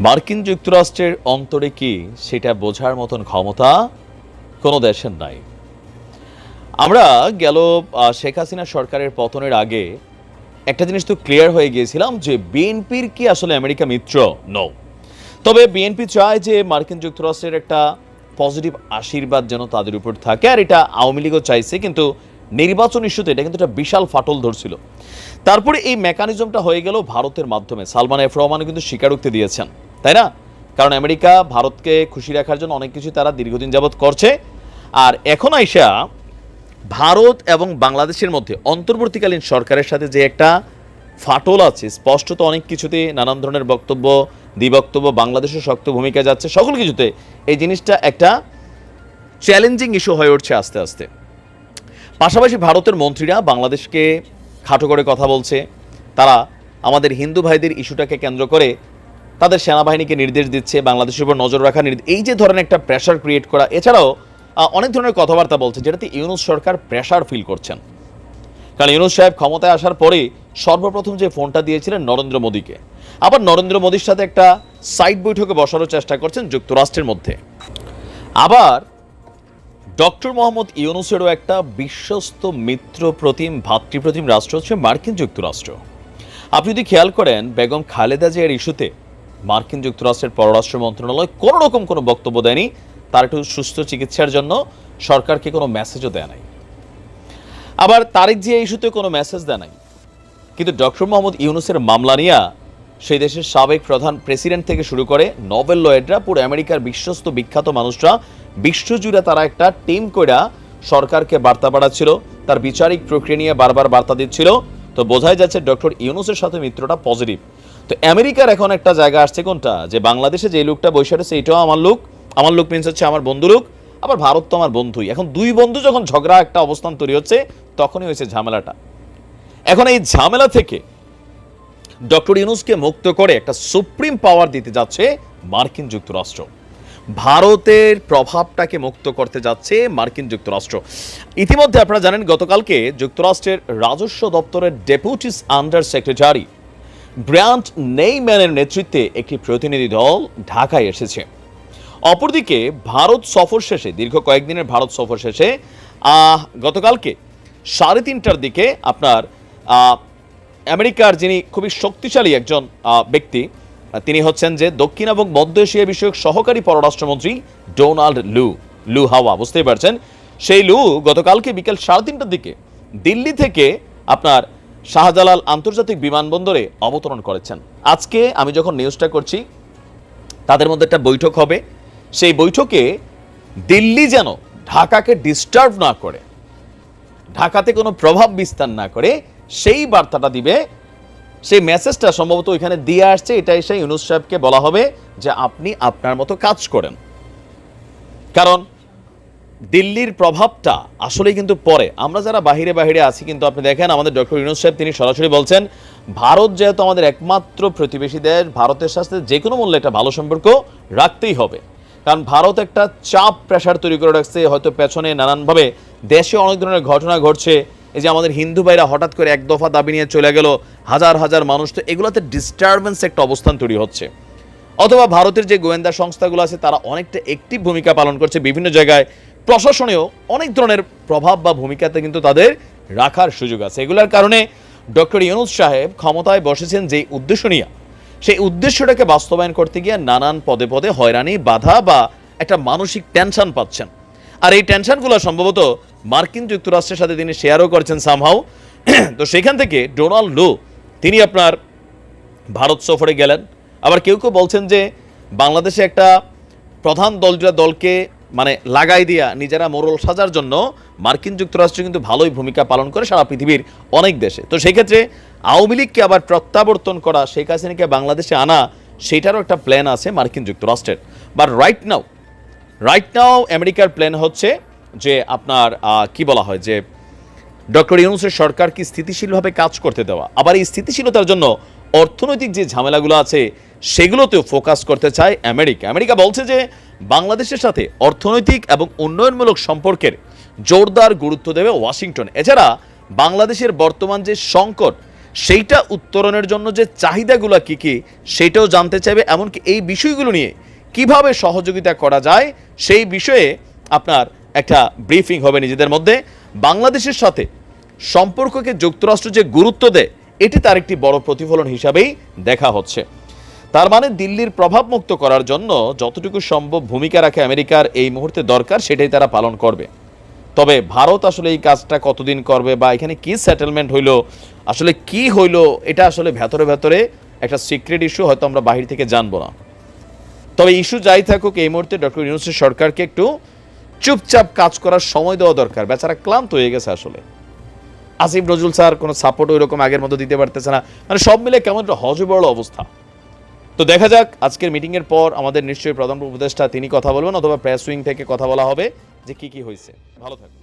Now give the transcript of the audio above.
মার্কিন যুক্তরাষ্ট্রের অন্তরে কি সেটা বোঝার মতন ক্ষমতা কোনো দেশের নাই? আমরা গেল শেখ হাসিনা সরকারের পতনের আগে একটা জিনিস তো ক্লিয়ার হয়ে গিয়েছিলাম যে বিএনপির কি আসলে আমেরিকা মিত্র? নো তবে বিএনপি চায় যে মার্কিন যুক্তরাষ্ট্রের একটা পজিটিভ আশীর্বাদ যেন তাদের উপর থাকে, আর এটা আওয়ামী লীগও চাইছে, কিন্তু নির্বাচন ইস্যুতে এটা কিন্তু একটা বিশাল ফাটল ধরছিল। তারপরে এই মেকানিজমটা হয়ে গেল ভারতের মাধ্যমে। সালমান এফ রহমানও কিন্তু স্বীকারোক্তি দিয়েছেন, তাই না? কারণ আমেরিকা ভারতকে খুশি রাখার জন্য অনেক কিছু তারা দীর্ঘদিন যাবৎ করছে। আর এখন আইসা ভারত এবং বাংলাদেশের মধ্যে অন্তর্বর্তীকালীন সরকারের সাথে যে একটা ফাটল আছে, স্পষ্টত অনেক কিছুতে নানান ধরনের বক্তব্য, দ্বিবক্তব্য বাংলাদেশের শক্ত ভূমিকা যাচ্ছে, সকল কিছুতে এই জিনিসটা একটা চ্যালেঞ্জিং ইস্যু হয়ে উঠছে আস্তে আস্তে। পাশাপাশি ভারতের মন্ত্রীরা বাংলাদেশকে খাটো করে কথা বলছে। তারা আমাদের হিন্দু ভাইদের ইস্যুটাকে কেন্দ্র করে তাদের সেনাবাহিনীকে নির্দেশ দিচ্ছে, বাংলাদেশের উপর নজর রাখা এই যে ধরনের একটা প্রেশার ক্রিয়েট করা, এছাড়াও অনেক ধরনের কথাবার্তা বলছে, যেটাতে ইউনুস সরকার প্রেশার ফিল করছেন। কারণ ইউনুস সাহেব ক্ষমতায় আসার পরে সর্বপ্রথম যে ফোনটা দিয়েছিলেন নরেন্দ্র মোদীকে। আবার নরেন্দ্র মোদীর সাথে একটা সাইড বৈঠকে বসারও চেষ্টা করছেন যুক্তরাষ্ট্রের মধ্যে। আবার ডক্টর মোহাম্মদ ইউনুসেরও একটা বিশ্বস্ত মিত্র প্রতিম, ভাতৃপ্রতিম রাষ্ট্র হচ্ছে মার্কিন যুক্তরাষ্ট্র। আপনি যদি খেয়াল করেন, বেগম খালেদা জিয়ার ইস্যুতে মার্কিন যুক্তরাষ্ট্রের পররাষ্ট্র মন্ত্রণালয় কোনো রকম কোনো বক্তব্য দেয়নি। তার একটু সুস্থ চিকিৎসার জন্য সরকারকে কোনো মেসেজও দেয় নাই। আবার তারেক জিয়া ইস্যুতে কোনো মেসেজ দেয় নাই। কিন্তু ডক্টর মোহাম্মদ ইউনুসের মামলা নিয়ে সেই দেশের সাবেক প্রধান প্রেসিডেন্ট থেকে শুরু করে নোবেল লয়েডরা, পুরো আমেরিকার বিশ্বস্ত বিখ্যাত মানুষরা বিশ্বজুড়ে তারা একটা টিম কইরা সরকারকে বার্তা পাঠাচ্ছিল। তার বিচারিক প্রক্রিয়া নিয়ে বারবার বার্তা দিচ্ছিল। তো বোঝাই যাচ্ছে ডক্টর ইউনুসের সাথে মিত্রটা পজিটিভ। তো আমেরিকার এখন একটা জায়গা আসছে কোনটা? যে বাংলাদেশে যে লোকটা বসে আছে এটাও আমার লোক। আমার লোক মিনস হচ্ছে আমার বন্ধু লোক। আবার ভারত তো আমার বন্ধুই। এখন দুই বন্ধু যখন ঝগড়া একটা অবস্থান তৈরি হচ্ছে, তখনই হয়েছে ঝামেলাটা। এখন এই ঝামেলা থেকে ডক্টর ইউনুসকে মুক্ত করে একটা সুপ্রিম পাওয়ার দিতে যাচ্ছে মার্কিন যুক্তরাষ্ট্র। ভারতের প্রভাবটাকে মুক্ত করতে যাচ্ছে মার্কিন যুক্তরাষ্ট্র। ইতিমধ্যে আপনারা জানেন, গতকালকে যুক্তরাষ্ট্রের রাজস্ব দপ্তরের ডেপুটিস আন্ডার সেক্রেটারি ব্র্যান্ড নেইম্যানের নেতৃত্বে একটি প্রতিনিধি দল ঢাকায় এসেছে। অপরদিকে, ভারত সফর শেষে, দীর্ঘ কয়েকদিনের ভারত সফর শেষে গতকালকে সাড়ে তিনটার দিকে আপনার আমেরিকার যিনি খুবই শক্তিশালী একজন ব্যক্তি, তিনি হচ্ছেন যে দক্ষিণ এবং মধ্য এশিয়া বিষয়ক সহকারী পররাষ্ট্রমন্ত্রী ডোনাল্ড লু লু হাওয়া, বুঝতেই পারছেন? সেই লু গতকালকে বিকেল সাড়ে তিনটার দিকে দিল্লি থেকে আপনার শাহজালাল আন্তর্জাতিক বিমানবন্দরে অবতরণ করেছেন। আজকে আমি যখন নিউজটা করছি, তাদের মধ্যে একটা বৈঠক হবে। সেই বৈঠকে দিল্লি যেন ঢাকাকে ডিস্টার্ব না করে, ঢাকাতে কোনো প্রভাব বিস্তার না করে সেই বার্তাটা দিবে, সেই মেসেজটা সম্ভবত ওইখানে দিয়ে আসছে এটা এসে ইউনুস সাহেবকে বলা হবে যে আপনি আপনার মতো কাজ করেন। কারণ দিল্লির প্রভাবটা আসলেই কিন্তু পরে। আমরা যারা বাহিরে বাহিরে আছি, কিন্তু আপনি দেখেন আমাদের ডক্টর ইউনুস সাহেব, তিনি সরাসরি বলছেন, ভারত যেহেতু আমাদের একমাত্র প্রতিবেশী দেশ, ভারতের সাথে যে কোনো মূল্যে একটা ভালো সম্পর্ক রাখতেই হবে। কারণ ভারত একটা চাপ প্রেশার তৈরি করে রাখছে, হয়তো পেছনে নানানভাবে দেশে অনেক ধরনের ঘটনা ঘটছে এই যে আমাদের হিন্দু ভাইরা হঠাৎ করে এক দফা দাবি নিয়ে চলে গেল, হাজার হাজার মানুষ তো এগুলোতে ডিস্টারবেন্স একটা অবস্থান তৈরি হচ্ছে। অথবা ভারতের যে গোয়েন্দা সংস্থাগুলো আছে, তারা অনেকটা একটিভ ভূমিকা পালন করছে বিভিন্ন জায়গায়। প্রশাসনেও অনেক ধরনের প্রভাব বা ভূমিকাতে কিন্তু তাদের রাখার সুযোগ আছে। এগুলোর কারণে ডক্টর ইউনুস সাহেব ক্ষমতায় বসেছেন যে উদ্দেশ্য নিয়ে। সেই উদ্দেশ্যটাকে বাস্তবায়ন করতে গিয়ে নানান পদে পদে হয়রানি, বাধা বা একটা মানসিক টেনশন পাচ্ছেন। আর এই টেনশনগুলো সম্ভবত মার্কিন যুক্তরাষ্ট্রের সাথে তিনি শেয়ারও করছেন সামহাও তো সেখান থেকে ডোনাল্ড লো, তিনি আপনার ভারত সফরে গেলেন। আবার কেউ কেউ বলছেন যে বাংলাদেশে একটা প্রধান দল দলকে মানে লাগাই দিয়া, নিজেরা মোরল সাজার জন্য মার্কিন যুক্তরাষ্ট্র কিন্তু ভালোই ভূমিকা পালন করে সারা পৃথিবীর অনেক দেশে। তো সেক্ষেত্রে আওয়ামী লীগকে আবার প্রত্যাবর্তন করা, শেখ হাসিনাকে বাংলাদেশে আনা, সেটারও একটা প্ল্যান আছে মার্কিন যুক্তরাষ্ট্রের। But right now right now আমেরিকার প্ল্যান হচ্ছে যে আপনার কি বলা হয়, যে ডক্টর ইউনুসের সরকারকে স্থিতিশীলভাবে কাজ করতে দেওয়া? আবার এই স্থিতিশীলতার জন্য অর্থনৈতিক যে ঝামেলাগুলো আছে, সেগুলোতেও ফোকাস করতে চায় আমেরিকা। আমেরিকা বলছে যে বাংলাদেশের সাথে অর্থনৈতিক এবং উন্নয়নমূলক সম্পর্কের জোরদার গুরুত্ব দেবে ওয়াশিংটন। এছাড়া বাংলাদেশের বর্তমান যে সংকট, সেইটা উত্তরণের জন্য যে চাহিদাগুলো কী কী, সেটাও জানতে চাইবে। এমনকি এই বিষয়গুলো নিয়ে কীভাবে সহযোগিতা করা যায়, সেই বিষয়ে আপনার একটা ব্রিফিং হবে নিজেদের মধ্যে। বাংলাদেশের সাথে সম্পর্ককে যুক্তরাষ্ট্র যে গুরুত্ব দেয়, এটি তার একটি বড় প্রতিফলন হিসাবেই দেখা হচ্ছে। তার মানে দিল্লির প্রভাব মুক্ত করার জন্য যতটুকু সম্ভব ভূমিকা রাখে আমেরিকার এই মুহূর্তে দরকার, সেটাই তারা পালন করবে। তবে ভারত আসলে এই কাজটা কতদিন করবে বা এখানে কি সেটেলমেন্ট হইল, আসলে কি হইল, এটা আসলে ভেতরে ভেতরে একটা সিক্রেট ইস্যু হয়তো আমরা বাহির থেকে জানব না। তবে ইস্যু যাই থাকুক, এই মুহূর্তে ডক্টর ইউনুসের সরকারকে একটু চুপচাপ কাজ করার সময় দেওয়া দরকার। বেচারা ক্লান্ত হয়ে গেছে আসলে। আসিফ নজরুল স্যার কোনো সাপোর্ট ওই রকম আগের মতো দিতে পারতেছে না। মানে সব মিলে কেমন একটা হজবড় অবস্থা। তো দেখা যাক, আজকের মিটিংয়ের পর আমাদের নিশ্চয়ই প্রধান উপদেষ্টা তিনি কথা বলবেন অথবা প্রেস উইং থেকে কথা বলা হবে যে কি কি হয়েছে। ভালো থাকবেন।